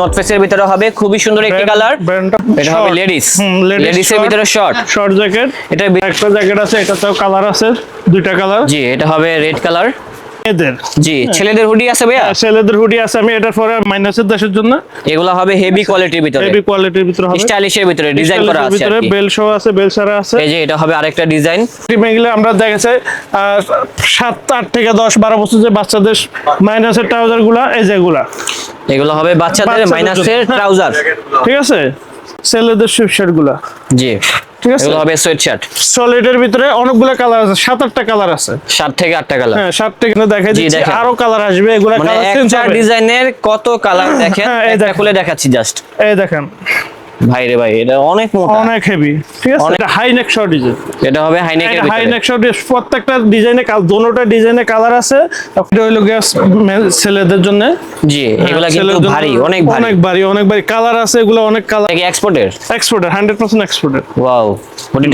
Not ফেসের ভিতরে হবে। খুবই সুন্দর একটি কালার এটা হবে লেডিস লেডিস এর ভিতরে শর্ট শর্ট জ্যাকেট এটা একটা জ্যাকেট আছে এটাতেও কালার আছে দুইটা কালার জি এটা হবে রেড কালার এদের জি ছেলেদের হুডি আছে ভাইয়া? ছেলেদের হুডি আছে। আমি এটার পরে মাইনাসের দেশের জন্য। এগুলো হবে হেভি কোয়ালিটির ভিতরে। হেভি কোয়ালিটির ভিতরে হবে। স্টাইলিশের ভিতরে ডিজাইন করা আছে ভিতরে বেল শো আছে বেল সারা আছে। এই যে এটা হবে আরেকটা ডিজাইন টিমে আমরা দেখেছে সাত আট থেকে দশ বারো বছর যে বাচ্চাদের মাইনাসের ট্রাউজারগুলা এই যেগুলা এগুলো। হবে বাচ্চাদের মাইনাসের ট্রাউজার ঠিক আছে? ছেলেদের সুইপশার্টগুলা। জি। ঠিক আছে? এগুলো হবে সোয়েট শার্ট সলিডের ভিতরে অনেকগুলো কালার আছে সাত আটটা কালার আছে। সাত থেকে আটটা কালার হ্যাঁ সাত থেকে দেখাই দিচ্ছি আরও কালার আসবে এগুলা কালার চেঞ্জ হবে। ডিজাইনের কত কালার দেখেন? হ্যাঁ, দেখেন। খুলে দেখাচ্ছি জাস্ট এই দেখেন। ভাই রে ভাই এটা অনেক মোটা। অনেক হেভি ঠিক আছে? এটা হাই নেক শর্ট ডিজাইন এটা হবে হাই ভিতরে। নেক শর্ট প্রত্যেকটা ডিজাইনে দোনোটা ডিজাইনে কালার আছে। এটা হইল গিয়া মে- ছেলেদের জন্য। জি এগুলা কিন্তু ভারী অনেক ভারী। অনেক ভারী অনেক ভারী। কালার আছে এগুলো অনেক কালার কি এক্সপোর্টের এক্সপোর্টের হান্ড্রেড পার্সেন্ট এক্সপোর্টের ওয়াও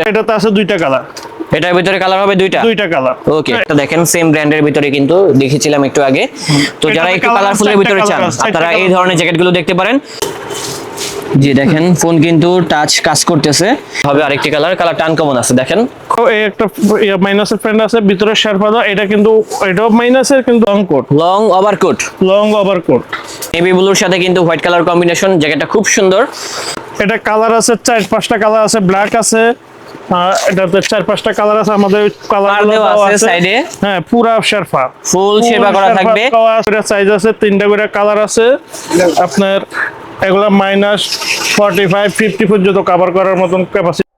এটাতে আছে দুইটা কালার এটার ভিতরে কালার হবে দুইটা? দুইটা কালার ওকে এটা দেখেন সেম ব্র্যান্ডের ভিতরে কিন্তু দেখেছিলাম একটু আগে। তো যারা একটু কালারফুলের ভিতরে চান আপনারা এই। ধরনের জ্যাকেটগুলো দেখতে পারেন। জি দেখেন ফোন কিন্তু টাচ কাজ করতেছে। হবে আরেকটি কালার কালার টান কমন আছে দেখেন। এই একটা মাইনাসের ফ্রেন্ড আছে ভিতরে শেরপা দাও এটা কিন্তু এটাও মাইনাসের কিন্তু long coat long overcoat long over coat navy ব্লুর সাথে কিন্তু হোয়াইট কালার কম্বিনেশন জ্যাকেটটা খুব সুন্দর। এটা কালার আছে চার পাঁচটা কালার আছে ব্ল্যাক আছে এটাতে চার পাঁচটা কালার আছে আমাদের কালার দেওয়া আছে side হ্যাঁ পুরা শেরপা। ফুল সেবা করা থাকবে। সাইজ আছে তিনটা করে কালার আছে আপনার এগুলা মাইনাস ফর্টি ফাইভ ফিফটি পর্যন্ত কাভার করার মতন ক্যাপাসিটি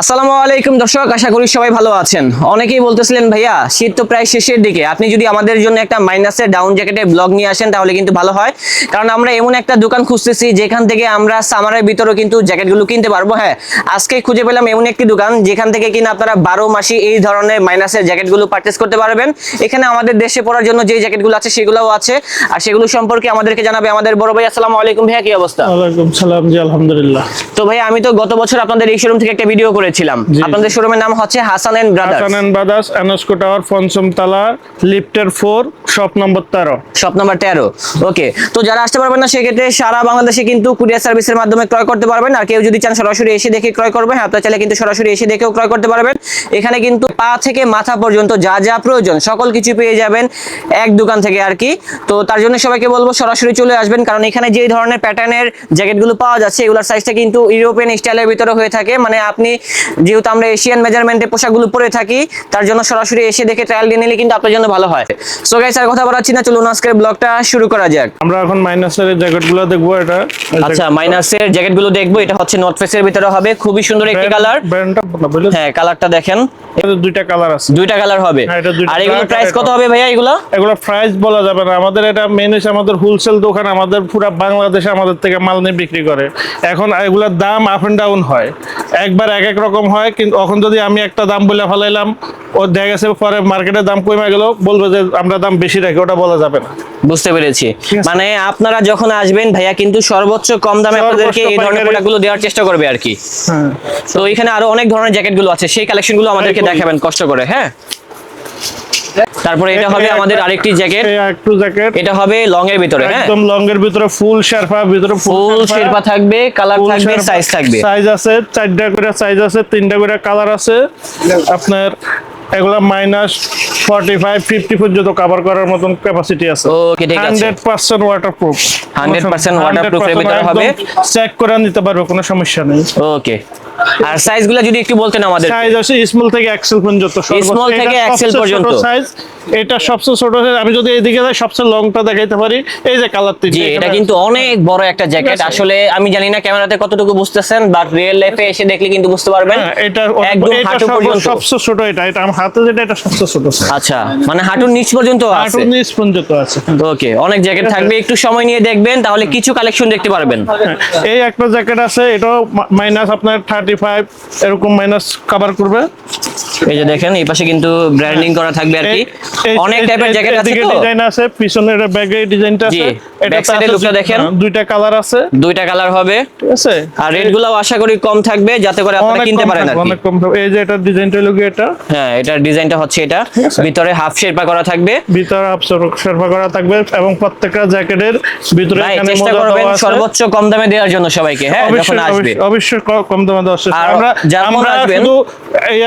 আসসালামু আলাইকুম দর্শক আশা করি সবাই ভালো আছেন। অনেকেই বলতেছিলেন ভাইয়া শীত তো প্রায় শেষের দিকে। আপনি যদি আমাদের জন্য একটা মাইনাসের ডাউন জ্যাকেটের ব্লগ নিয়ে আসেন তাহলে কিন্তু ভালো হয়। কারণ আমরা এমন একটা দোকান খুঁজতেছি যেখান থেকে আমরা সামারের ভিতরেও কিন্তু জ্যাকেটগুলো কিনতে পারব। হ্যাঁ আজকে খুঁজে পেলাম এমন একটি দোকান যেখান থেকে কিনা আপনারা বারো মাসে এই ধরনের মাইনাসের জ্যাকেটগুলো পারচেস করতে পারবেন। এখানে আমাদের দেশে পড়ার জন্য যে জ্যাকেটগুলো আছে সেগুলোও আছে। আর সেগুলো সম্পর্কে আমাদেরকে জানাবে আমাদের বড় ভাই। আসসালামু আলাইকুম ভাইয়া কি অবস্থা? ওয়ালাইকুম সালাম জি আলহামদুলিল্লাহ। তো ভাই আমি তো গত বছর আপনাদের এই শোরুম থেকে একটা ভিডিও করেছিলাম। আপনাদের শোরুমের নাম হচ্ছে Hasan and brothers Hasan and brothers এনস্কো tower পঞ্চম তালা লিফটের ফোর শপ নম্বর তেরো। শপ নম্বর তেরো। ওকে তো যারা আসতে পারবেন না সেক্ষেত্রে সারা বাংলাদেশে কিন্তু কুরিয়ার সার্ভিসের মাধ্যমে ক্রয় করতে পারবেন। আর কেউ যদি চান সরাসরি এসে দেখে ক্রয় করবেন হ্যাঁ আপনারা চাইলে কিন্তু সরাসরি এসে দেখেও ক্রয় করতে পারবেন। এখানে কিন্তু পা থেকে মাথা পর্যন্ত যা যা প্রয়োজন সকল কিছু পেয়ে যাবেন এক দোকান থেকে আর কি। তো তার জন্য সবাইকে বলব সরাসরি চলে আসবেন। কারণ এখানে যে ধরনের প্যাটার্নের জ্যাকেটগুলো পাওয়া যাচ্ছে এগুলোর সাইজটা কিন্তু ইউরোপিয়ান স্টাইলের ভিতরে হয়ে থাকে। মানে আপনি যেহেতু আমরা এশিয়ান মেজারমেন্টের পোশাকগুলো পরে থাকি তার জন্য সরাসরি এসে দেখে ট্রায়াল দিয়ে নিলে কিন্তু আপনার জন্য ভালো হয়। সো গাইস আর কথা বলাচ্ছি না চলুন আজকের ব্লগটা শুরু করা যাক। আমরা এখন মাইনাসের জ্যাকেটগুলো দেখব এটা। আচ্ছা মাইনাসের জ্যাকেটগুলো দেখব এটা হচ্ছে নর্থ ফেসের ভিতরে হবে। খুবই সুন্দর একটি কালার হ্যাঁ কালারটা দেখেন। দুইটা কালার আছে। দুইটা কালার হবে। হ্যাঁ, আর এগুলো প্রাইস কত হবে ভাইয়া এগুলো? এগুলো প্রাইস বলা যাবে না। আমাদের এটা মেন হচ্ছে আমাদের হোলসেল দোকান আমাদের পুরো বাংলাদেশে আমাদের থেকে মাল নিয়ে বিক্রি করে। এখন এগুলোর দাম আপ এন্ড ডাউন হয়। একবার এক এক রকম হয় কিন্তু এখন যদি আমি একটা দাম বলে ফেলাইলাম ও দেখা গেছে পরে মার্কেটের দাম কমে গেল বলবে যে আমরা দাম বেশি রাখি ওটা বলা যাবে না। বুঝতে পেরেছি। মানে আপনারা যখন আসবেন ভাইয়া কিন্তু সর্বোচ্চ কম দামে আপনাদেরকে এই ধরনের প্রোডাক্টগুলো দেওয়ার চেষ্টা করবে আর কি। হ্যাঁ। তো এখানে আরও অনেক ধরনের জ্যাকেটগুলো আছে সেই কালেকশনগুলো আমাদেরকে দেখাবেন কষ্ট করে হ্যাঁ? তারপরে এটা হবে আমাদের আরেকটি জ্যাকেট। একটু জ্যাকেট। এটা হবে লং এর ভিতরে হ্যাঁ? একদম লং এর ভিতরে ফুল শেরপা ভিতরে ফুল শেরপা। থাকবে কালার থাকবে সাইজ থাকবে। সাইজ আছে চারটা করে সাইজ আছে তিনটা করে কালার আছে। আপনার এগুলা মাইনাস ফর্টি ফাইভ ফিফটি পর্যন্ত কভার করার মতন ক্যাপাসিটি আছে। Okay, ঠিক আছে। Hundred percent waterproof 100% waterproof এর ভিতরে হবে। চেক করে নিতে পারবে কোনো সমস্যা নেই। ওকে আর সাইজগুলো যদি একটু বলতেন আমাদের। সাইজ আছে স্মল থেকে এক্সেল পর্যন্ত Small থেকে XL পর্যন্ত। সাইজ এটা সবচেয়ে ছোট। আমি যদি এইদিকে যাই সবচেয়ে লংটা দেখাইতে পারি। এই যে কালার তিনটা জি এটা কিন্তু অনেক বড় একটা জ্যাকেট আসলে আমি জানি না ক্যামেরাতে কতটুকু বুঝতেছেন বাট রিয়েল লাইফে এসে দেখলে কিন্তু বুঝতে পারবেন। হ্যাঁ, এটা একদম হাঁটু পর্যন্ত। সবচেয়ে ছোট এটা এটা আমার হাতে যেটা এটা সবচেয়ে ছোট আচ্ছা মানে হাঁটুর নিচ পর্যন্ত আছে। হাঁটুর নিচ পর্যন্ত আছে। ওকে অনেক জ্যাকেট থাকবে একটু সময় নিয়ে দেখবেন তাহলে কিছু কালেকশন দেখতে পারবেন। হ্যাঁ, এই একটা জ্যাকেট আছে এটাও মাইনাস আপনার থার্টি ফাইভ এরকম মাইনাস কভার করবে। এই যে দেখেন এই পাশে কিন্তু ব্র্যান্ডিং করা থাকবে আর কি। অনেক টাইপের জ্যাকেট আছে তো। ডিজাইন আছে পিছনের ব্যাগে ডিজাইনটা আছে। side এর আছে দেখেন। হ্যাঁ, দুইটা কালার আছে। দুইটা কালার হবে। ঠিক আছে? আর রেটগুলো আশা করি কম থাকবে যাতে করে আপনারা কিনতে পারেন আর কি। অনেক কম এই যে এটা ডিজাইনটা হলো এটা। হ্যাঁ এটার ডিজাইনটা হচ্ছে এটা। ভিতরে হাফ শেরপা করা থাকবে। ভিতরে সার্ভা করা থাকবে এবং প্রত্যেকটা জ্যাকেটের ভিতরে এখানে চেষ্টা মোজা করবেন দেওয়া। সর্বোচ্চ কম দামে দেওয়ার জন্য সবাইকে। হ্যাঁ যখন আসবে। অবশ্যই- কম দামে চেষ্টা আমরা আমরা শুধু এই,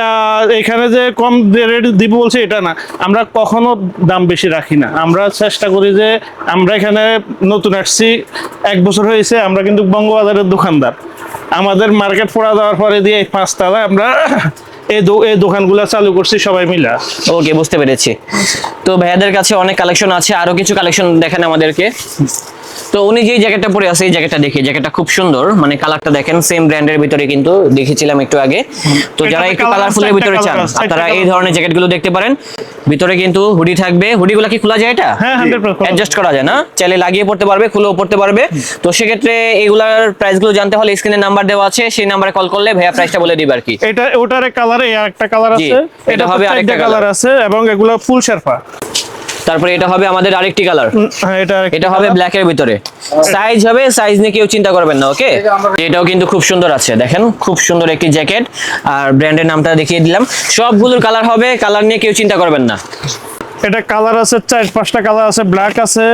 এখানে যে কম রেট দিব বলছি, এটা না। আমরা কখনো দাম বেশি রাখি না। আমরা চেষ্টা করি যে আমরা এখানে নতুন আসছি, এক বছর হয়েছে, আমরা কিন্তু বঙ্গবাজারের দোকানদার। আমাদের মার্কেট পড়া দেওয়ার পরে দিয়ে এই পাঁচতলায় আমরা এই এই দোকানগুলো চালু করছি সবাই মিলা। ওকে, বুঝতে পেরেছি। তো ভাইয়াদের কাছে অনেক কালেকশন আছে, আরও কিছু কালেকশন দেখেন আমাদেরকে। তো উনি যে জ্যাকেটটা পরে আছে এই জ্যাকেটটা দেখি। জ্যাকেটটা খুব সুন্দর। মানে কালারটা দেখেন সেম ব্র্যান্ডের ভিতরে কিন্তু দেখেছিলাম একটু আগে। তো যারা একটু কালারফুলের ভিতরে চান আপনারা এই। ধরনের জ্যাকেটগুলো দেখতে পারেন। ভিতরে কিন্তু হুডি থাকবে। হুডিগুলো কি খোলা যায় এটা? হ্যাঁ অ্যাডজাস্ট করা যায় না? চাইলে লাগিয়ে পড়তে পারবে খুলেও পড়তে পারবে। তো সেক্ষেত্রে এগুলার প্রাইসগুলো জানতে হলে স্ক্রিনে নাম্বার দেওয়া আছে। সেই নাম্বারে কল করলে ভাইয়া প্রাইসটা বলে দিবে আর কি। এটা ওটার কালার এই আরেকটা কালার আছে। এটা হবে আরেকটা কালার আছে এবং এগুলো ফুল শেরপা তারপরে এটা হবে আমাদের আরেকটি কালার। হ্যাঁ এটা এটা হবে। ব্ল্যাক এর ভিতরে। সাইজ হবে সাইজ নিয়ে কেউ চিন্তা করবেন না ওকে এটাও কিন্তু খুব সুন্দর আছে দেখেন খুব সুন্দর একটি জ্যাকেট। আর ব্র্যান্ডের নামটা দেখিয়ে দিলাম। সবগুলোর কালার হবে কালার নিয়ে কেউ চিন্তা করবেন না। এটা কালার আছে চার পাঁচটা কালার আছে ব্ল্যাক আছে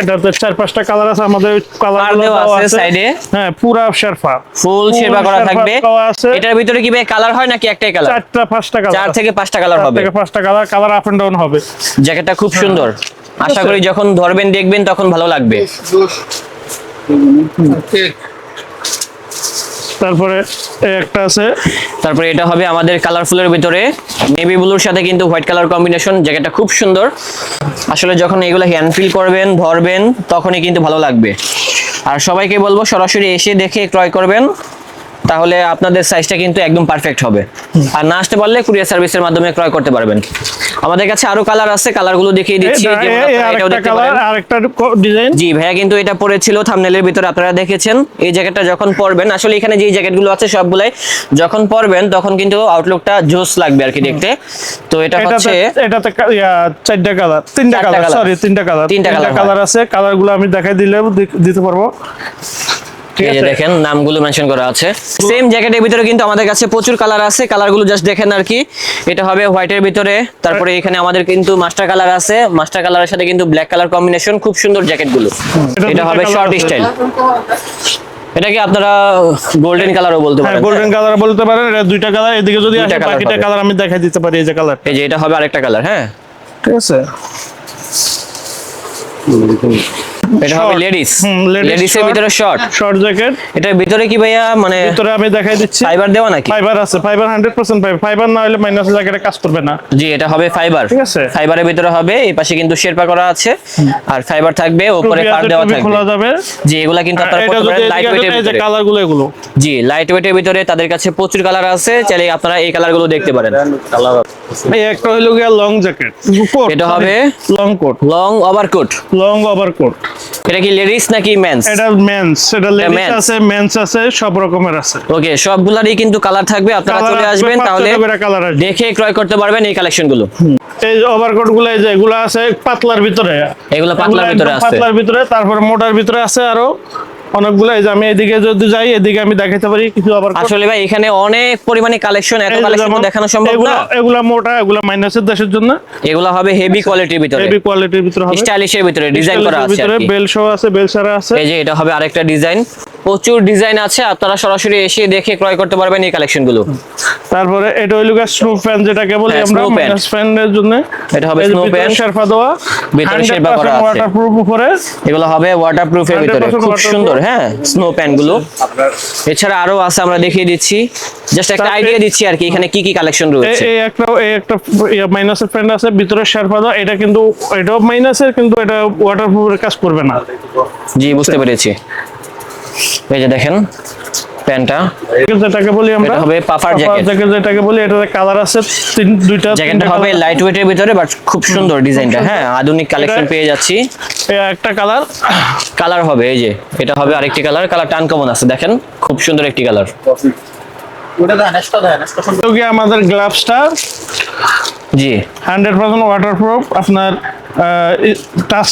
এটাতে চার পাঁচটা কালার আছে আমাদের কালার দেওয়া আছে side হ্যাঁ পুরা শেরফা। ফুল সেবা করা থাকবে। এটার ভিতরে কি ভাই কালার হয় নাকি একটাই কালার চারটা পাঁচটা কালার চার থেকে পাঁচটা কালার হবে। থেকে পাঁচটা colour colour up and down হবে। জ্যাকেটটা খুব সুন্দর। আশা করি যখন ধরবেন দেখবেন তখন ভালো লাগবে। তারপরে একটা আছে। তারপরে এটা হবে আমাদের কালারফুলের ভিতরে। নেভি ব্লুর সাথে কিন্তু হোয়াইট কালার কম্বিনেশন জ্যাকেটটা খুব সুন্দর। আসলে যখন এগুলো হ্যান্ড ফিল করবেন, ধরবেন, তখনই কিন্তু ভালো লাগবে। আর সবাইকে বলব সরাসরি এসে দেখে ক্রয় করবেন। তাহলে আপনাদের সাইজটা কিন্তু একদম পারফেক্ট হবে। আর না আসতে পারলে কুরিয়ার সার্ভিসের মাধ্যমে ক্রয় করতে পারবেন। আমাদের কাছে আরও কালার আছে কালারগুলো দেখিয়ে দিচ্ছি জি ভাইয়া কিন্তু এটা পরেছিল থামনেলের ভিতরে আপনারা দেখেছেন? এই জ্যাকেটটা যখন পরবেন আসলে এখানে যে জ্যাকেটগুলো আছে সবগুলাই যখন পরবেন তখন কিন্তু আউটলুকটা জোস লাগবে আর কি দেখতে। তো এটা হচ্ছে এটাতে চারটা কালার তিনটা কালার। সরি তিনটা কালার তিনটা কালার আছে কালারগুলো আমি দেখাই দিলে দিতে পারব। এই যে দেখেন নামগুলো মেনশন করা আছে। সেম জ্যাকেটের ভিতরে কিন্তু আমাদের কাছে প্রচুর কালার আছে। কালারগুলো জাস্ট দেখেন আর কি। এটা হবে হোয়াইটের ভিতরে। তারপরে এখানে আমাদের কিন্তু মাস্টার কালার আছে। মাস্টার কালারের সাথে কিন্তু ব্ল্যাক কালার কম্বিনেশন খুব সুন্দর জ্যাকেটগুলো এটা এটা হবে শর্ট স্টাইল এটা কি আপনারা গোল্ডেন কালারও বলতে হ্যাঁ পারেন? গোল্ডেন কালার বলতে পারেন। এটা দুইটা কালার এদিকে যদি আসে বাকিটা কালার আমি দেখাই দিতে পারি এই যে কালার এই যে এটা হবে আরেকটা কালার হ্যাঁ। ঠিক আছে। এটা হবে। লেডিস হুম, লেডিসের ভিতরে শর্ট শর্ট জ্যাকেট এটার ভিতরে কি ভাইয়া মানে ভিতরে আমি দেখাই দিচ্ছি। ফাইবার দেওয়া নাকি? ফাইবার আছে fibre hundred percent fibre fibre না হলে মাইনাস জ্যাকেটে কাজ করবে না। জি এটা হবে ফাইবার ঠিক আছে। ফাইবারের ভিতরে হবে এই পাশে কিন্তু শেরপা করা আছে। আর ফাইবার থাকবে উপরে পার দেওয়া থাকবে। খোলা যাবে। জি এগুলা কিন্তু আপনারা করতে পারেন লাইট ওয়েটের ভিতরে। কালারগুলো এগুলো। জি লাইট ওয়েটের ভিতরে তাদের কাছে প্রচুর কালার আছে। চাইলে আপনারা এই কালারগুলো দেখতে পারেন। এই একটা হলো গিয়া লং জ্যাকেট এটা হবে long coat long overcoat long over coat এটা কি লেডিস নাকি মেন্স এটা মেন্স এটা লেডিস আছে মেন্স আছে সব রকমের আছে। ওকে সবগুলারই কিন্তু কালার থাকবে আপনারা চলে আসবেন তাহলে দেখে ক্রয় করতে পারবেন এই কালেকশনগুলো এই ওভারকোটগুলো এই যে এগুলো আছে পাতলার ভিতরে। এগুলো পাতলার ভিতরে আছে। পাতলার ভিতরে তারপর মোটার ভিতরে আছে আরও অনেকগুলো এই যে আমি এদিকে যদি যাই এদিকে আমি দেখাইতে পারি কিছু ওভারকোট আসলে ভাই এখানে অনেক পরিমাণে কালেকশন এত কালেকশন দেখানো সম্ভব না। এগুলা মোটা এগুলা মাইনাসের দেশের জন্য। এগুলো হবে হেভি কোয়ালিটির ভিতরে। হেভি কোয়ালিটির ভিতরে হবে। স্টাইলিশের ভিতরে ডিজাইন করা আছে ভিতরে বেল শো আছে বেল সারা আছে। এই যে এটা হবে আরেকটা ডিজাইন প্রচুর ডিজাইন আছে আপনারা সরাসরি এসে দেখে ক্রয় করতে পারবেন এই কালেকশনগুলো তারপরে এটা হইল স্নো ফ্যান যেটাকে বলি হ্যাঁ, আমরা। মাইনাস ফ্যানের জন্য। এটা হবে snow fan। শেরফা দেওয়া। ভিতরে শেরপা করা আছে। ওয়াটারপ্রুফ উপরে। এগুলো হবে ওয়াটারপ্রুফের ভিতরে। খুব সুন্দর হ্যাঁ স্নো প্যান্টগুলো। এছাড়া আরও আছে আমরা দেখিয়ে দিচ্ছি। জাস্ট একটা আইডিয়া দিচ্ছি আর কি এখানে কি কি কালেকশন রয়েছে। এই একটা এই একটা মাইনাসের ফ্যান আছে ভিতরে শেরফা দেওয়া এটা কিন্তু এটাও মাইনাসের কিন্তু এটা ওয়াটারপ্রুফের কাজ করবে না। জি বুঝতে পেরেছি। এই যে দেখেন প্যান্টটা। যেটাকে বলি আমরা এটা হবে jacket। জ্যাকেট যেটাকে বলি এটাতে কালার আছে তিন দুইটা জ্যাকেটটা হবে লাইট ওয়েটের ভিতরে বাট খুব সুন্দর ডিজাইনটা হ্যাঁ আধুনিক কালেকশন পেয়ে যাচ্ছি। একটা কালার কালার হবে এই যে এটা হবে আরেকটি কালার কালারটা আনকমন আছে দেখেন খুব সুন্দর একটি কালার আমাদের গ্লাভসটা জি। হান্ড্রেড পার্সেন্ট ওয়াটারপ্রুফ আপনার টাচ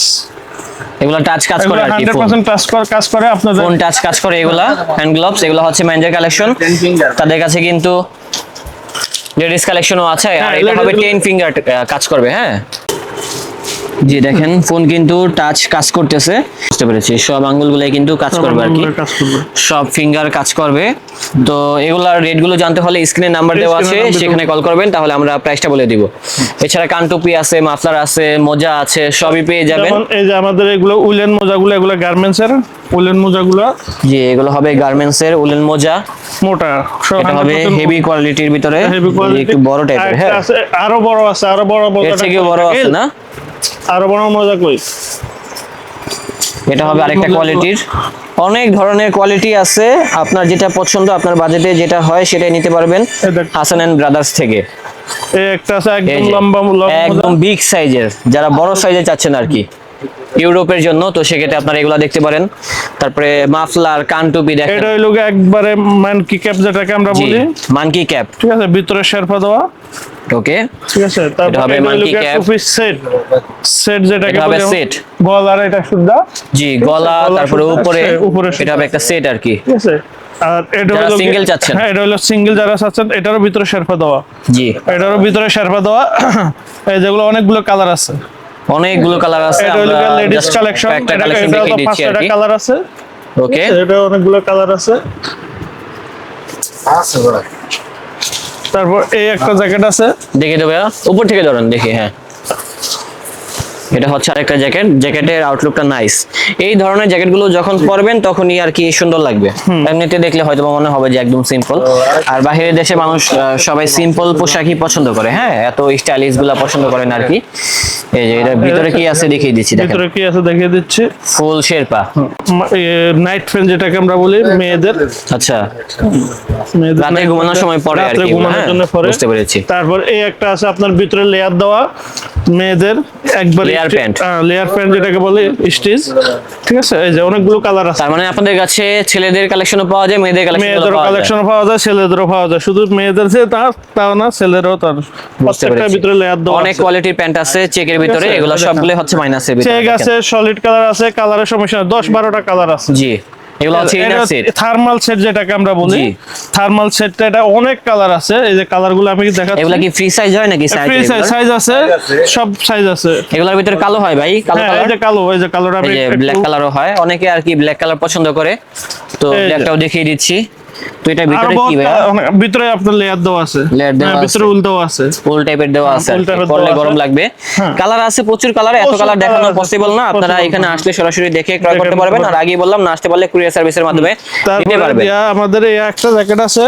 এগুলো টাচ কাজ করে আর কি 100% টাচ করে কাজ করে আপনাদের। ফোন টাচ কাজ করে এগুলা হ্যান্ড গ্লোভস এগুলো হচ্ছে ম্যানজার কালেকশন তাদের কাছে কিন্তু লেডিস কালেকশনও আছে আর হ্যাঁ, এটা হবে ladies- টেন ফিঙ্গার কাজ করবে হ্যাঁ? জি দেখেন ফোন কিন্তু টাচ কাজ করতেছে। বুঝতে পেরেছি সব আঙ্গুলগুলাই কিন্তু কাজ করবে আর কি। সব ফিঙ্গার কাজ করবে। তো এগুলার রেটগুলো জানতে হলে স্ক্রিনে নাম্বার দেওয়া আছে সেখানে কল করবেন তাহলে আমরা প্রাইসটা বলে দিব। এছাড়া কানটুপি আছে মাফলার আছে মোজা আছে সবই পেয়ে যাবেন। এই যে আমাদের এগুলো উলেন মোজাগুলো এগুলো গার্মেন্টস এর উলেন মোজাগুলো। জি এগুলো হবে গার্মেন্টস এর উলেন মোজা। মোটা এটা হবে হেভি কোয়ালিটির ভিতরে। একটু বড় টাইপের হ্যাঁ। আরও বড় আছে আরও বড় এর মোজাটা থেকেও বড় আছে না? আরও বড় মোজা কই এটা হবে আরেকটা কোয়ালিটির অনেক ধরনের কোয়ালিটি আছে। আপনার যেটা পছন্দ আপনার বাজেটে যেটা হয় সেটাই নিতে পারবেন হাসান এন্ড ব্রাদার্স থেকে। একটা আছে একদম লম্বা লম্বা একদম বিগ সাইজের যারা বড় সাইজে চাচ্ছেন আর কি। ইউরোপের জন্য তো সেক্ষেত্রে আপনারা এগুলো দেখতে পারেন। তারপরে মাফলার কানটুপি দেখেন। এটা হইল একবারে মানকি ক্যাপ যেটাকে আমরা বলি। মানকি ক্যাপ ঠিক আছে ভিতরে শেরপা দেওয়া। ওকে ঠিক আছে তারপর হবে এটা গিয়ে cap। Two piece set set যেটাকে এটা হবে set। গলার এটা সুদ্ধা। জি গলা তারপরে উপরে উপরে এটা হবে একটা সেট আর কি। ঠিক আছে আর এটা হলো single চাচ্ছেন। হ্যাঁ এটা হলো সিঙ্গেল যারা চাচ্ছেন এটারও ভিতরে শেরপা দেওয়া। জি। এটারও ভিতরে শেরপা দেওয়া। এই যেগুলো অনেকগুলো কালার আছে। অনেকগুলো কালার আছে এটা হলো আমরা লেডিস কালেকশন একটা এটা কালেকশন দেখিয়ে দিচ্ছি আর কি। কালার আছে। ওকে এটা অনেকগুলো কালার আছে। তারপর এই একটা জ্যাকেট আছে। দেখে দেবে উপর থেকে ধরেন দেখি হ্যাঁ। এটা হচ্ছে আরেকটা জ্যাকেট। জ্যাকেটের আউটলুকটা নাইস এই ধরনের জ্যাকেটগুলো যখন পরবেন তখনই আর কি সুন্দর লাগবে। এমনিতে দেখলে হয়তো মনে হবে যে একদম সিম্পল আর বাইরের দেশে মানুষ সবাই সিম্পল পোশাকই পছন্দ করে হ্যাঁ? এত স্টাইলিশগুলা পছন্দ করেন আর কি। এই যে এটার ভিতরে কি আছে দেখিয়ে দিচ্ছি দেখেন। ভিতরে কি আছে দেখিয়ে দিচ্ছি? ফুল শেরপা। নাইট ফ্যান যেটাকে আমরা বলি মেয়েদের। আচ্ছা। মেয়েদের রাতে ঘুমানোর সময় পরে আর কি ঘুমানোর হ্যাঁ? জন্য পরে। বুঝতে পেরেছি। তারপর এই একটা আছে আপনার ভিতরে লেয়ার দেওয়া মেয়েদের একবার Layer প্যান্ট লেয়ার প্যান্ট যেটাকে বলে স্টিচ ঠিক আছে? এই যে অনেকগুলো কালার আছে। তার মানে আপনাদের কাছে ছেলেদের কালেকশনও পাওয়া যায় মেয়েদের কালেকশনও মেয়েদেরও পাওয়া যায়। কালেকশন পাওয়া যায় ছেলেদেরও পাওয়া যায়। শুধু মেয়েদের যে তা তাও না ছেলেরও তার প্রত্যেকটার ভিতরে লেয়ার দেওয়া অনেক কোয়ালিটির প্যান্ট আছে চেকের ভিতরে এগুলো। সবগুলো হচ্ছে মাইনাসের ভিতরে চেক আছে সলিড কালার আছে কালারের সমস্যা দশ বারোটা কালার আছে। জি। এগুলো হচ্ছে ইনার সেট থার্মাল সেট যেটাকে আমরা বলি। থার্মাল সেটটা এটা অনেক কালার আছে। এই যে কালারগুলো আমি দেখাচ্ছি। এগুলা কি ফ্রি সাইজ হয় নাকি সাইজ ফ্রি সাইজ সাইজ আছে সব সাইজ আছে। এগুলোর ভিতরে কালো হয় ভাই? কালো কালার এই যে কালো এই যে কালোটা আমি ব্ল্যাক কালারও হয়। অনেকে আর কি ব্ল্যাক কালার পছন্দ করে। তো ব্ল্যাকটাও দেখিয়ে দিচ্ছি। তো এটা ভিতরে কি ভাই ভিতরে আপনার লেয়ার দেওয়া আছে। Layer দেওয়া হ্যাঁ, ভিতরে আছে। উল্টাও আছে। ফুল টাইপের দেওয়া আছে আর full কি। type এর পরলে গরম লাগবে। হ্যাঁ। কালার আছে প্রচুর কালার এত কালার দেখানো পসিবল না। আপনারা এখানে আসলে সরাসরি দেখে ক্রয় করতে পারবেন। আর আগেই বললাম না আসতে পারলে কুরিয়ার সার্ভিসের মাধ্যমে নিতে পারবেন। আমাদের এই একটা জ্যাকেট আছে।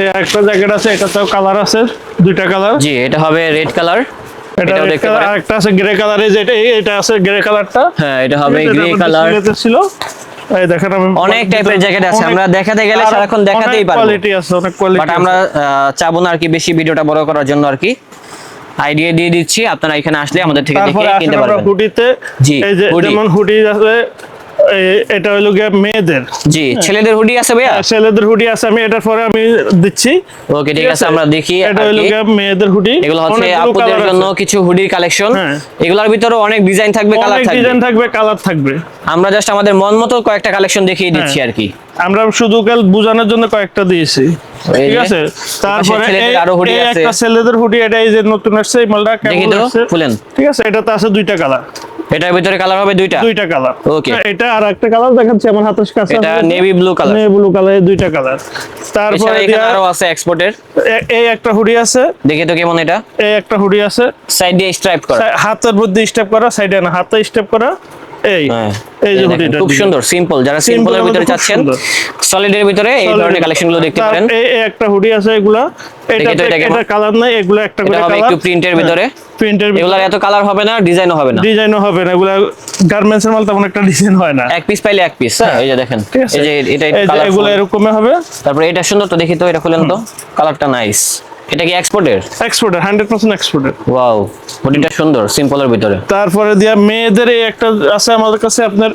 এই একটা জ্যাকেট আছে এটাতেও কালার আছে দুইটা কালার জি এটা হবে রেড কালার এটা দেখতে পারেন। আর একটা আছে গ্রে কালার এই যে এটা আছে গ্রে কালারটা হ্যাঁ এটা হবে গ্রে কালার ছিল। এই দেখেন আমি অনেক টাইপের জ্যাকেট আছে। আমরা দেখাতে গেলে সারাক্ষণ দেখাতেই পারব। কোয়ালিটি আছে অনেক কোয়ালিটি বাট আমরা আহ, চাবো না আর কি বেশি ভিডিওটা বড় করার জন্য আর কি। আইডিয়া দিয়ে দিচ্ছি আপনারা এখানে আসলে আমাদের থেকে দেখে কিনতে আমরা পারবেন। হুডিতে এই যে যেমন হুডি আছে এটা হলো গিয়ে মেয়েদের। জি ছেলেদের হুডি আছে ভাইয়া? ছেলেদের হুডি আছে আমি এটার পরে আমি দিচ্ছি। ওকে ঠিক আছে আমরা দেখি এটা হলো। গিয়ে মেয়েদের হুডি এগুলো হচ্ছে আপুদের জন্য কিছু হুডির কালেকশন হ্যাঁ। এগুলোর ভিতরে অনেক ডিজাইন থাকবে কালার থাকবে। ডিজাইন থাকবে কালার থাকবে। আমরা জাস্ট আমাদের মন মতো কয়েকটা কালেকশন দেখিয়ে দিচ্ছি হ্যাঁ। আর কি। আমরা শুধু কাল বোঝানোর জন্য কয়েকটা দিয়েছি। ঠিক আছে? তারপরে একটা ছেলেদের হুডি এটা এই যে নতুন আসছে এই মালটা কেমন তো, আসছে? ঠিক আছে? এটাতে আছে দুইটা কালার এটার ভিতরে কালার হবে দুইটা? দুইটা কালার Okay. এটা আর একটা কালার দেখাচ্ছি আমার হাতের কাছে এটা navy blue colour navy blue colour দুইটা কালার তারপরে এখানে আরও আছে এক্সপোর্টের এই একটা হুডি আছে। দেখি তো কেমন এটা। এই একটা হুডি আছে। সাইড দিয়ে স্ট্রাইপ করা। হাতের মধ্যে স্টেপ করা সাইডে না হাতে স্টেপ করা। এই হ্যাঁ। এই যে হুডিটা খুব সুন্দর সিম্পল যারা সিম্পলের এর ভিতরে চাচ্ছেন সলিডের ভিতরে এই ধরনের কালেকশনগুলো দেখতে পারেন। এই একটা হুডি আছে এগুলা। কালার নাই এগুলো একটা করে কালার একটু প্রিন্টের ভিতরে। প্রিন্টের এগুলার এত কালার হবে না ডিজাইনও হবে না। ডিজাইনও হবে না এগুলা গার্মেন্টস এর মাল তেমন একটা ডিজাইন হয় না। এক পিস পাইলে এক পিস এই যে দেখেন। এই যে এটা কালার এগুলো এরকমই হবে। তারপরে এটা সুন্দর তো দেখি তো এটা খুলেন তো। কালারটা নাইস এটা কি এক্সপোর্টের এক্সপোর্টের হান্ড্রেড পার্সেন্ট এক্সপোর্টার ওয়াও বডিটা সুন্দর সিম্পলের ভিতরে। তারপরে দিয়া মেয়েদের এই একটা আছে আমাদের কাছে আপনার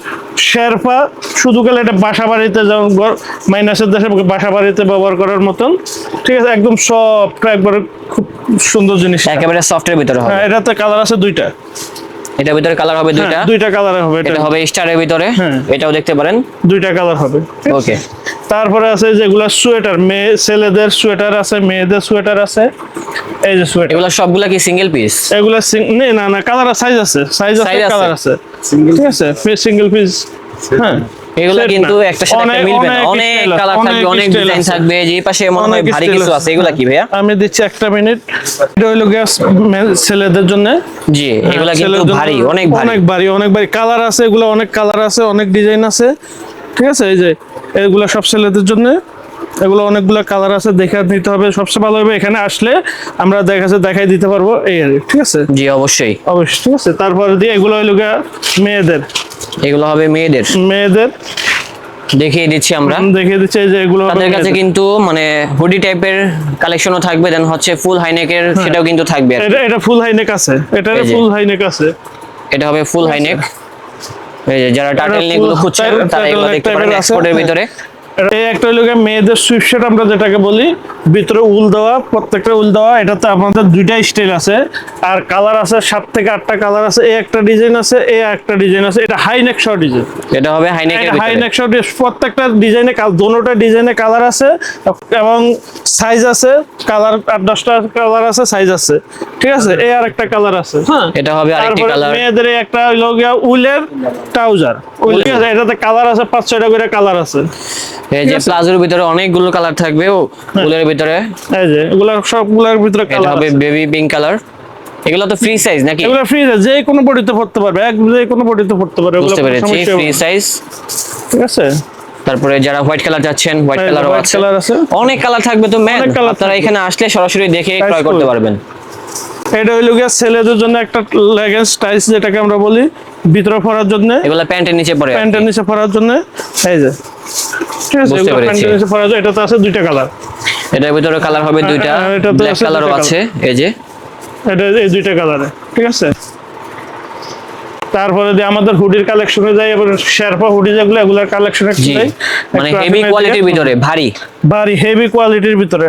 শেরপা শুধু গেলে এটা বাসা বাড়িতে যেমন মাইনাসের দেশে বাসা বাড়িতে ব্যবহার করার মতন ঠিক আছে একদম সফট একবারে খুব সুন্দর জিনিস। একেবারে সফটের ভিতরে হবে। হ্যাঁ এটাতে কালার আছে দুইটা। এটা ভিতরে কালার হবে দুইটা? হ্যাঁ, দুইটা কালার হবে এটা। এটা হবে স্টারের ভিতরে? হ্যাঁ। এটাও দেখতে পারেন। দুইটা কালার হবে। ওকে তারপরে আছে যেগুলা সোয়েটার মেয়ে ছেলেদের সোয়েটার আছে মেয়েদের সোয়েটার আছে এই যে সোয়েটার। এগুলো সবগুলা কি সিঙ্গেল পিস এগুলা নে, না না কালার সাইজ আছে সাইজ আছে কালার আছে। ঠিক আছে সিঙ্গেল পিস হ্যাঁ। এগুলো কিন্তু একটা সাথে একটা অনেক- মিলবে না। অনেক কালার থাকবে অনেক ডিজাইন। থাকবে। যে পাশে মনে হয় ভারী কিছু আছে। এগুলা কি ভাইয়া? আমি দিচ্ছি একটা মিনিট এটা হইল গ্যাস ছেলেদের জন্য। জি এগুলা কিন্তু ভারী অনেক ভারী। অনেক ভারী অনেক ভারী। কালার আছে এগুলো অনেক কালার আছে অনেক ডিজাইন আছে। ঠিক আছে? এই যে এগুলো সব ছেলেদের জন্য এগুলো অনেকগুলো কালার আছে দেখে নিতে হবে। সবচেয়ে ভালো হবে এখানে আসলে আমরা দেখা দেখাই দিতে পারব এই আর ঠিক আছে? জি অবশ্যই। অবশ্যই ঠিক আছে? তারপরে দিয়ে এগুলো হইল গিয়া মেয়েদের। এগুলো হবে মেয়েদের। মেয়েদের। দেখিয়ে দিচ্ছি আমরা। দেখিয়ে দিচ্ছে যে এগুলো তাদের কাছে কিন্তু মানে হুডি টাইপের কালেকশনও থাকবে দেন হচ্ছে ফুল হাইনেকের সেটাও কিন্তু থাকবে এটা এটা ফুল হাইনেক আছে। এটা ফুল হাইনেক আছে। এটা হবে ফুল হাইনেক যারা টাটেল নেকগুলো খুঁজছেন তারা এগুলো দেখতে পারেন এক্সপোর্টের ভিতরে। এই একটা হলো মেয়েদের সুইপশার্ট আমরা যেটাকে বলি ভিতরে উল দেওয়া প্রত্যেকটা উল দেওয়া এটাতে আমাদের দুইটা স্টাইল আছে। আর কালার আছে সাত থেকে আটটা কালার আছে এই একটা ডিজাইন আছে এই একটা ডিজাইন আছে এটা হাই নেক শর্ট ডিজাইন এটা হবে হাই ভিতরে। নেক শর্ট প্রত্যেকটা ডিজাইনে দোনোটা ডিজাইনে কালার আছে এবং সাইজ আছে কালার আট দশটা কালার আছে সাইজ আছে। ঠিক আছে? এই আর একটা কালার আছে হ্যাঁ? এটা হবে আরেকটি কালার মেয়েদের একটা হইল গিয়া উলের ট্রাউজার উল ঠিক আছে? এটাতে কালার আছে পাঁচ ছয়টা করে কালার আছে। এই যে প্লাজোর ভিতরে অনেকগুলো কালার থাকবে ও উলের ভিতরে। এই যে এগুলা সবগুলোর ভিতরে এটা কালার হবে বেবি পিঙ্ক কালার এগুলো তো ফ্রি সাইজ নাকি? এগুলো ফ্রি সাইজ যে কোনো বডিতে পড়তে পারবে এক যে কোনো বডিতে পড়তে পারবে বুঝতে কোনো পেরেছি ফ্রি সাইজ ঠিক আছে? তারপরে যারা হোয়াইট কালার চাচ্ছেন হোয়াইট কালারও আছে। অনেক কালার থাকবে তো ম্যাম আপনারা এখানে আসলে সরাসরি দেখে ক্রয় করতে পারবেন। এটা হইল গিয়া ছেলেদের জন্য একটা লেগেন্স টাইস যেটাকে আমরা বলি ভিতরে পরার জন্য। এগুলো প্যান্টের নিচে পরে প্যান্টের নিচে পরার জন্য। এই যে। ঠিক আছে প্যান্টের নিচে পরার জন্য। এটাতে আছে দুইটা কালার। এটার ভিতরে কালার হবে দুইটা। হ্যাঁ, ব্ল্যাক কালারও আছে এই যে। এটা এই দুইটা কালারে। ঠিক আছে? তারপরে যে আমাদের হুডির কালেকশনে যাই এবার শেরপা হুডি যেগুলো এগুলোর কালেকশনে জি মানে হেভি কোয়ালিটির ভিতরে ভারী? ভারী হেভি কোয়ালিটির ভিতরে।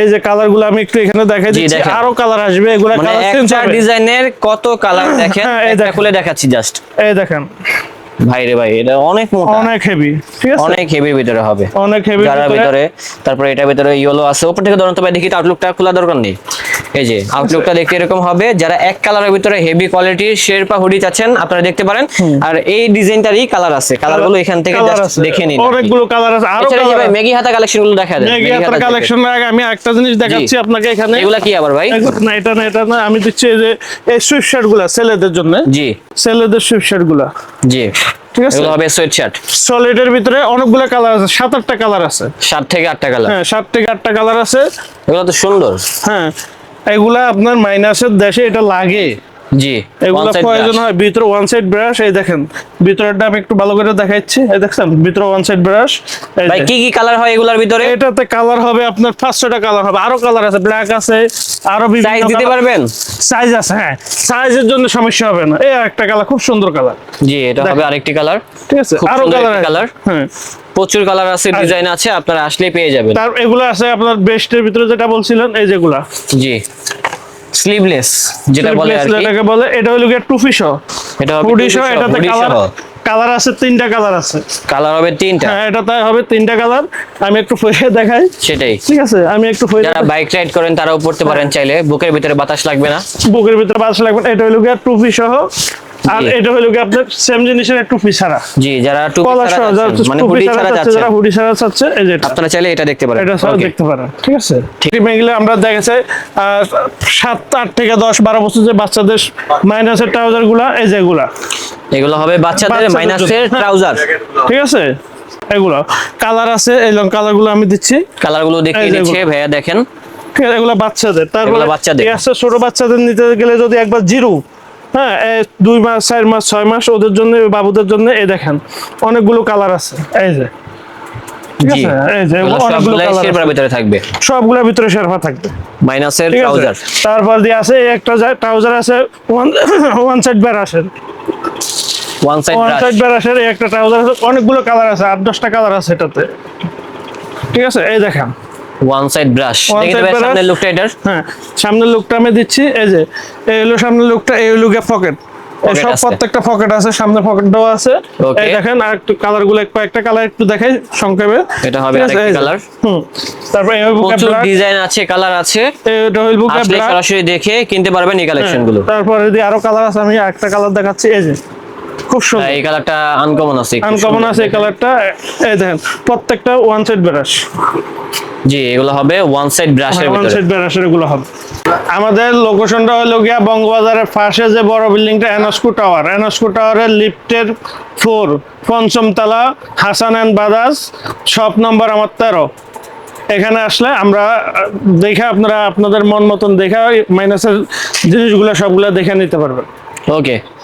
এই যে কালারগুলো আমি একটু এখানে দেখাই দিচ্ছি আরও কালার আসবে এগুলো কালার চেঞ্জ হবে। ডিজাইনের কত কালার দেখেন হ্যাঁ, এই একটা খুলে দেখাচ্ছি জাস্ট এই দেখেন। ভাই রে ভাই এটা অনেক মোটা। অনেক হেভি ঠিক আছে? অনেক হেভির ভিতরে হবে। অনেক হেভি ভিতরে। তারপরে এটার ভিতরে ইয়েলো আছে। উপর থেকে ধরুন তো ভাই দেখি আউটলুকটা খোলা দরকার নেই। এই যে আউটলুকটা দেখতে এরকম হবে। যারা এক কালারের ভিতরে হেভি কোয়ালিটির শেরপা হুডি চাচ্ছেন আপনারা দেখতে পারেন। আর এই ডিজাইনটারই কালার আছে। কালারগুলো এখান থেকে আছে। দেখে নিন অনেকগুলো কালার আছে। আরও কালার ভাই মেগি হাতা কালেকশনগুলো দেখা যায় মেগি হাতা কালেকশন আগে আমি একটা জিনিস দেখাচ্ছি আপনাকে এখানে। এগুলা কি আবার ভাই? না এটা না এটা না। আমি দিচ্ছি এই যে এই সুইফট শার্টগুলা ছেলেদের জন্য। জি। ছেলেদের সুইফট শার্টগুলা। জি। ঠিক আছে? এগুলো হবে সোয়েট শার্ট সলিডের ভিতরে অনেকগুলো কালার আছে। সাত আটটা কালার আছে। সাত থেকে আটটা কালার হ্যাঁ সাত থেকে আটটা কালার আছে। এগুলো তো সুন্দর। হ্যাঁ। এগুলা আপনার মাইনাসের দেশে এটা লাগে। জি এগুলো প্রয়োজন হয় ভিতরে ওয়ান সাইড ব্রাশ এই দেখেন ভিতরেরটা আমি একটু ভালো করে দেখাচ্ছি এই দেখছেন ভিতরে ওয়ান সাইড ব্রাশ ভাই কি কি কালার হয় এগুলোর ভিতরে? এটাতে কালার হবে আপনার পাঁচশোটা কালার হবে আরও কালার আছে ব্ল্যাক আছে আরও সাইজ দিতে পারবেন? সাইজ আছে হ্যাঁ সাইজের জন্য সমস্যা হবে না এই একটা কালার খুব সুন্দর কালার জি এটা হবে আরেকটি কালার ঠিক আছে আরও সুন্দর কালার হ্যাঁ। প্রচুর কালার আছে ডিজাইন আছে আপনারা আসলেই পেয়ে যাবেন। তার এগুলো আছে আপনার বেস্টের ভিতরে যেটা বলছিলেন এই যেগুলা। জি। স্লিভলেস যেটা বলে আর কি। এটাকে বলে এটা হলো গিয়ে টুপি সহ। এটা হবে হুডি two এটাতে কালার কালার আছে তিনটা কালার আছে। কালার হবে তিনটা। হ্যাঁ এটা তাই হবে তিনটা কালার আমি একটু ফয়ে দেখাই। সেটাই। ঠিক আছে আমি একটু ফয়ে যারা বাইক রাইড করেন তারাও পড়তে পারেন চাইলে। বুকের ভিতরে বাতাস লাগবে না। বুকের ভিতরে বাতাস লাগবে না এটা হলো গিয়ে টুপি সহ। আর এটা হলো আপনার সেম জিনিসের টুপি ছাড়া। জি যারা মানে হুডি ছাড়া চাচ্ছে যারা হুডি ছাড়া চাচ্ছে এই যে আপনারা চাইলে এটা দেখতে পারেন। এটা Okay. দেখতে পারেন ঠিক আছে? ঠিক। আমরা দেখেছি আহ, সাত আট থেকে দশ বারো বছর যে বাচ্চাদের মাইনাসের ট্রাউজারগুলা এই যেগুলা এগুলো। হবে বাচ্চাদের মাইনাসের ট্রাউজার ঠিক আছে? এগুলো। কালার আছে এই কালারগুলো আমি দিচ্ছি। কালারগুলো দেখিয়ে এই ভাইয়া দেখেন। এগুলো বাচ্চাদের। তারপরে বাচ্চাদের। ছোট বাচ্চাদের নিতে গেলে যদি একবার জিরো হ্যাঁ এই দুই মাস চার মাস ছয় মাস ওদের জন্য বাবুদের জন্য এই দেখেন অনেকগুলো কালার আছে। এই যে। সবগুলোর ভিতরে থাকবে। মাইনাসের ট্রাউজার তারপর দিয়ে আছে একটা ট্রাউজার আছে one one side one side one side ব্যারাসের এই একটা ট্রাউজার আছে অনেকগুলো কালার আছে আট দশটা কালার আছে এটাতে। ঠিক আছে? এই দেখেন। One side brush. সামনের লুকটা এটার। হ্যাঁ সামনের লুকটা আমি দিচ্ছি এই যে এই হলো সামনের লুকটা এই হলো পকেট সব প্রত্যেকটা পকেট আছে সামনে পকেটটাও আছে। এই দেখেন আর একটু কালারগুলো কয়েকটা কালার একটু দেখাই সংক্ষেপে। এটা হবে আরেকটা colour। হুম। তারপর এই বুকে ব্ল্যাক ডিজাইন আছে কালার আছে। এটা বুকে ব্ল্যাক সরাসরি দেখে কিনতে পারবেন এই কালেকশনগুলো। তারপরে যদি আরও কালার আছে আমি একটা কালার দেখাচ্ছি এই যে। খুব সুন্দর। এই কালারটা আনকমন আছে আনকমন আছে এই কালারটা। এই দেখেন প্রত্যেকটা ওয়ান সাইড ব্রাশ জি এগুলো হবে ওয়ান সাইড ব্রাশের ওয়ান ভিতরে। সাইড ব্রাশেরগুলো হবে। আমাদের লোকেশনটা হলো গিয়া বঙ্গবাজারের পাশে যে বড় বিল্ডিংটা এনস্কু টাওয়ার এনস্কু টাওয়ারের লিফটের ফোর পঞ্চম তলা হাসান অ্যান্ড বাদাস শপ নম্বর আমার তেরো। এখানে আসলে আমরা দেখে আপনারা আপনাদের মন মতন দেখে মাইনাসের জিনিসগুলো সবগুলো দেখে নিতে পারবেন। ওকে